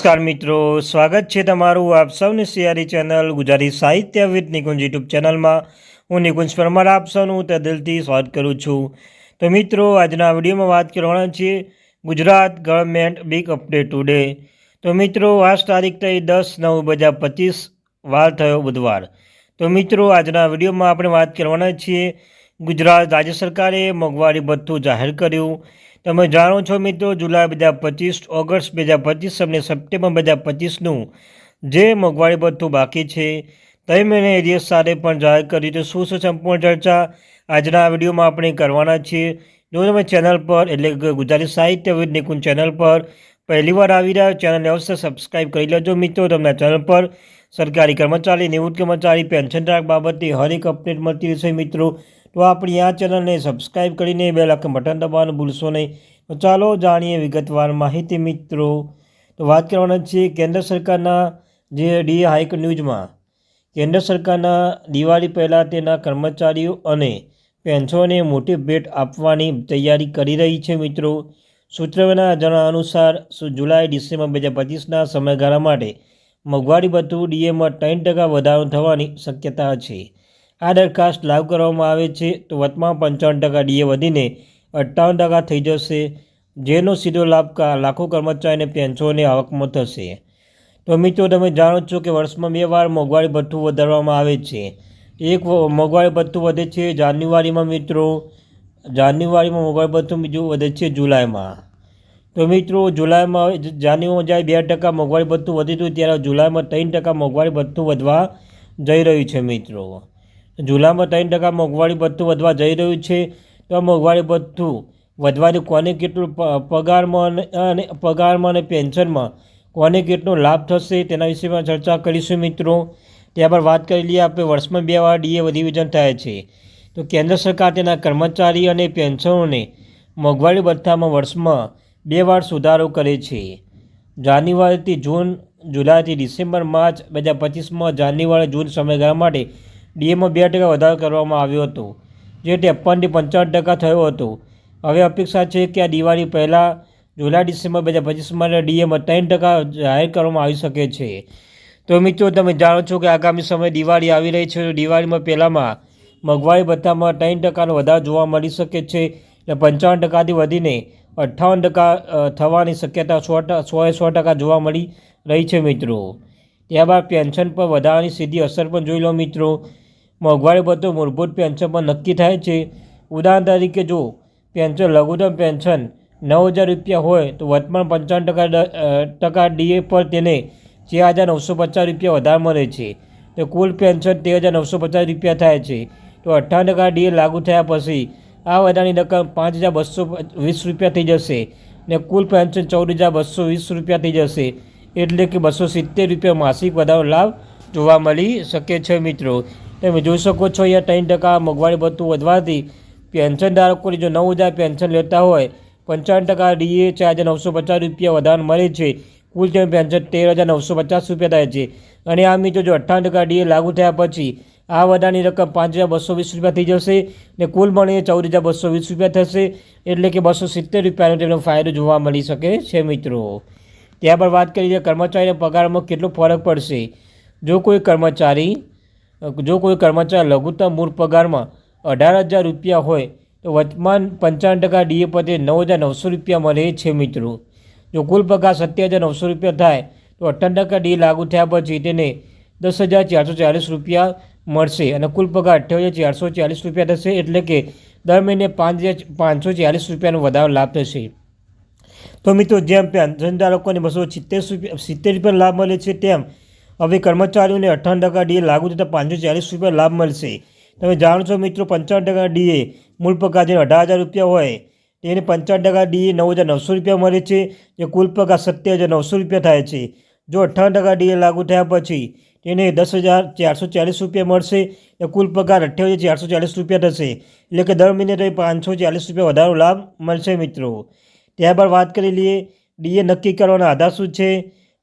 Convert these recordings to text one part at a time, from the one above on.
નમસ્કાર મિત્રો, સ્વાગત છે તમારું આપ સૌની સિયારી ચેનલ ગુજરાતી સાહિત્ય વિદ નિકુંજ યુટ્યુબ ચેનલમાં. હું નિકુંજ પરમાર, આપ સૌનું તે દિલથી સ્વાગત કરું છું. તો મિત્રો, આજના વિડીયોમાં વાત કરવાના છીએ Gujarat government big update today. તો મિત્રો, આજ તારીખ થઈ દસ નવ બે હજાર પચીસ, વાર થયો બુધવાર. તો મિત્રો, આજના વિડીયોમાં આપણે વાત કરવાના છીએ ગુજરાત રાજ્ય સરકારે મોંઘવારી ભથ્થું જાહેર કર્યું. તમે જાણો છો મિત્રો, જુલાઈ બે હજાર પચીસ, ઓગસ્ટ બે હજાર પચીસ અને સપ્ટેમ્બર બે હજાર પચીસનું જે મોંઘવારી ભથ્થું બાકી છે તે મહિને એરિયસ સાથે પણ જાહેર કર્યું તો શું સંપૂર્ણ ચર્ચા? આજના વિડીયોમાં આપણે કરવાના છીએ. જો તમે ચેનલ પર, એટલે કે ગુજરાતી સાહિત્ય વિદ નિકુંજ ચેનલ પર પહેલીવાર આવી રહ્યા ચેનલને અવશ્ય સબસ્ક્રાઇબ કરી લેજો મિત્રો. તમને ચેનલ પર સરકારી કર્મચારી, નિવૃત્ત કર્મચારી, પેન્શન ધારક બાબતે હરેક અપડેટ મળતી રહેશે મિત્રો. તો આપણી આ ચેનલને સબસ્ક્રાઈબ કરીને બે લાખ બટન દબાવવાનું ભૂલશો નહીં. તો ચાલો જાણીએ વિગતવાર માહિતી મિત્રો. તો વાત કરવાના છીએ કેન્દ્ર સરકારના જે ડી હાઈક ન્યૂઝમાં. કેન્દ્ર સરકારના દિવાળી પહેલાં તેના કર્મચારીઓ અને પેન્શનોને મોટી ભેટ આપવાની તૈયારી કરી રહી છે મિત્રો. સૂત્રોના જણાવ્યા અનુસાર જુલાઈ, ડિસેમ્બર બે હજાર પચીસના સમયગાળા માટે મોંઘવારી ભથ્થું ડીએમાં ત્રણ ટકા વધારો થવાની શક્યતા છે. આ દરખાસ્ત લાગુ કરવામાં આવે છે તો વર્તમાન પંચાવન ટકા ડીએ વધીને અઠ્ઠાવન ટકા થઈ જશે, જેનો સીધો લાભ લાખો કર્મચારીને પેન્શનોની આવકમાં થશે. તો મિત્રો, તમે જાણો છો કે વર્ષમાં બે વાર મોંઘવારી ભથ્થું વધારવામાં આવે છે. એક મોંઘવારી ભથ્થું વધે છે જાન્યુઆરીમાં મિત્રો. જાન્યુઆરીમાં મોંઘવારી ભથ્થું બીજું વધે છે જુલાઈમાં. તો મિત્રો, જુલાઈમાં જાન્યુઆરીમાં જ્યારે બે ટકા મોંઘવારી ભથ્થું વધ્યું ત્યારે જુલાઈમાં ત્રણ ટકા મોંઘવારી ભથ્થું વધવા જઈ રહ્યું છે મિત્રો. જુલાઈમાં ત્રણ ટકા મોંઘવારી ભથ્થું વધવા જઈ રહ્યું છે. તો મોંઘવારી ભથ્થું વધવાથી કોને કેટલું પગારમાં અને પગારમાં અને પેન્શનમાં કોને કેટલો લાભ થશે તેના વિશેમાં ચર્ચા કરીશું મિત્રો. ત્યાં પર વાત કરી લઈએ આપણે વર્ષમાં બે વાર ડીએ વિજન થાય છે. તો કેન્દ્ર સરકાર તેના કર્મચારી અને પેન્શનોને મોંઘવારી ભથ્થામાં વર્ષમાં બે વાર સુધારો કરે છે. જાન્યુઆરીથી જૂન, જુલાઈથી ડિસેમ્બર, માર્ચ બે હજાર પચીસમાં જાન્યુઆરી, જૂન સમયગાળા માટે ડીએમાં બે ટકા વધારો કરવામાં આવ્યો હતો, જે ત્રેપનથી પંચાવન ટકા થયો હતો. હવે અપેક્ષા છે કે આ દિવાળી પહેલાં જુલાઈ, ડિસેમ્બર બે હજાર પચીસમાં ડીએમાં ત્રણ ટકા જાહેર કરવામાં આવી શકે છે. તો મિત્રો, તમે જાણો છો કે આગામી સમયે દિવાળી આવી રહી છે. દિવાળીમાં પહેલાંમાં મોંઘવારી ભથ્થામાં ત્રણ ટકાનો વધારો જોવા મળી શકે છે એટલે પંચાવન ટકાથી વધીને અઠ્ઠાવન ટકા થવાની શક્યતા સો સોએ સો ટકા જોવા મળી રહી છે મિત્રો. ત્યારબાદ પેન્શન પર વધારાની સીધી અસર પણ જોઈ લો મિત્રો. મોંઘવારી ભથ્થું મૂળભૂત પેન્શન પર નક્કી થાય છે. ઉદાહરણ તરીકે જો પેન્શન, લઘુત્તમ પેન્શન નવ હજાર રૂપિયા હોય તો વર્તમાન પંચાવન ટકા ટકા ડીએ પર તેને ચાર હજાર નવસો પચાસ રૂપિયા વધારે મળે છે. તો કુલ પેન્શન તેર હજાર નવસો પચાસ રૂપિયા થાય છે. તો અઠ્ઠાવન ટકા ડીએ લાગુ થયા પછી આ વધારાની રકમ પાંચ હજાર બસો વીસ રૂપિયા થઈ જશે ને કુલ પેન્શન ચૌદ હજાર બસો વીસ રૂપિયા થઈ જશે. એટલે કે બસો સિત્તેર રૂપિયા માસિક વધારો લાભ જોવા મળી શકે છે મિત્રો. તમે જોઈ શકો છો, અહીંયા ત્રણ ટકા મોંઘવારી ભથ્થું વધવાથી પેન્શન ધારકોને જો નવ હજાર પેન્શન લેતા હોય, પંચાવન ટકા ડીએ ચાર હજાર નવસો પચાસ રૂપિયા વધારે મળે છે. કુલ તેમ પેન્શન તેર હજાર નવસો પચાસ રૂપિયા થાય છે. અને આ મિત્રો જો અઠ્ઠાવન ટકા ડીએ લાગુ થયા પછી, આ વધારાની રકમ પાંચ હજાર બસો વીસ રૂપિયા થઈ જશે ને કુલ મળીને ચૌદ હજાર બસો વીસ રૂપિયા થશે, એટલે કે બસો સિત્તેર રૂપિયાનો તેનો ફાયદો જોવા મળી શકે છે મિત્રો. ત્યારબાદ વાત કરીએ કર્મચારીના પગારમાં કેટલો ફરક પડશે. જો કોઈ કર્મચારી જો કોઈ કર્મચારી લઘુત્તમ મૂળ પગારમાં અઢાર હજાર રૂપિયા હોય, તો વર્તમાન પંચાવન ટકા ડીએ પદે નવ હજાર નવસો રૂપિયા મળે છે મિત્રો. જો કુલ પગાર સત્તર હજાર નવસો રૂપિયા થાય, તો અઠ્ઠાવન ટકા ડી લાગુ થયા પછી તેને દસ હજાર ચારસો ચાલીસ રૂપિયા મળશે અને કુલ પગાર અઠ્યાવીસ હજાર ચારસો ચાલીસ રૂપિયા થશે એટલે કે દર મહિને પાંચ હજાર પાંચસો ચાલીસ રૂપિયાનો વધારો લાભ થશે. તો મિત્રો, જેમ પેન્શનધારકોને બસો સિત્તેર રૂપિયા સિત્તેર રૂપિયા લાભ મળે છે, તેમ હવે કર્મચારીઓને અઠ્ઠાવન ટકા ડીએ લાગુ થતાં પાંચસો ચાલીસ રૂપિયા લાભ મળશે. તમે જાણો છો મિત્રો, પંચાવન ટકા ડીએ મૂળ પગાર જેને અઢાર હજાર રૂપિયા હોય, તેને પંચાવન ટકા ડીએ નવ હજાર નવસો રૂપિયા મળે છે, જે કુલ પગાર સત્તર હજાર નવસો રૂપિયા થાય છે. જો અઠ્ઠાવન ટકા ડીએ લાગુ થયા પછી, તેને દસ હજાર ચારસો ચાલીસ રૂપિયા મળશે એ કુલ પગાર અઠ્યાવીસ ચારસો ચાલીસ રૂપિયા થશે. એટલે કે દર મહિને તમે પાંચસો ચાલીસ રૂપિયા વધારો લાભ મળશે મિત્રો. ત્યારબાદ વાત કરી લઈએ, ડીએ નક્કી કરવાના આધાર શું છે?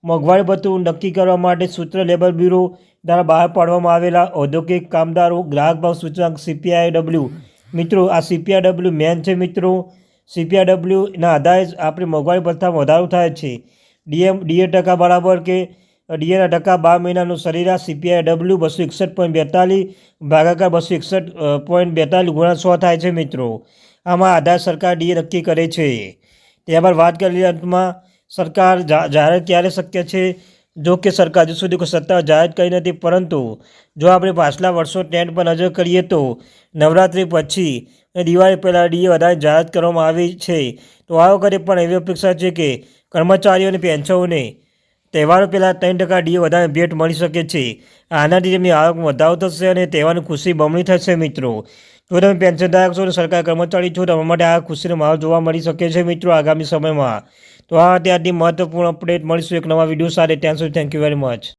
મોંઘવારી ભથ્થું નક્કી કરવા માટે સૂત્ર લેબર બ્યુરો દ્વારા બહાર પાડવામાં આવેલા ઔદ્યોગિક કામદારો, ગ્રાહક ભાવ સૂચકાંક સીપીઆઈડબલ્યુ મિત્રો, આ સીપીઆઈડબલ્યુ મેન છે મિત્રો. સીપીઆઈડબલ્યુના આધારે આપણે મોંઘવારી ભથ્થામાં વધારો થાય છે. ડીએમ ડીએ ટકા બરાબર કે ડીએના ટકા બાર મહિનાનું સરેરાશ સીપીઆઈ ડબલ્યુ બસો એકસઠ પોઈન્ટ બેતાલીસ, ભાગાકાર બસો એકસઠ પોઈન્ટ બેતાલીસ ગુણા સો થાય છે મિત્રો. આમાં આધાર સરકાર ડીએ નક્કી કરે છે. ત્યારબાદ વાત કરી અંતમાં સરકાર જાહેર ક્યારે શક્ય છે જો કે સરકાર હજુ સુધી કોઈ સત્તા જાહેર કરી નથી, પરંતુ જો આપણે પાછલા વર્ષો ટ્રેન્ડ પર નજર કરીએ તો નવરાત્રિ પછી અને દિવાળી પહેલાં ડીએ વધારે જાહેર કરવામાં આવી છે. તો આ વખતે પણ એવી અપેક્ષા છે કે કર્મચારીઓની પેન્શનોને તહેવારો પહેલાં ત્રણ ટકા ડીએ વધારે ભેટ મળી શકે છે. આનાથી તેમની આવકમાં વધારો થશે અને તહેવારની ખુશી બમણી થશે મિત્રો. જો તમે પેન્શનધારક છો અને સરકાર કર્મચારી છો તમારા માટે આ ખુશીનો માહોલ જોવા મળી શકે છે મિત્રો આગામી સમયમાં. તો આ ત્યારથી મહત્વપૂર્ણ અપડેટ મળીશું એક નવા વીડિયો સાથે. ત્યાં સુધી થેન્ક યુ વેરી મચ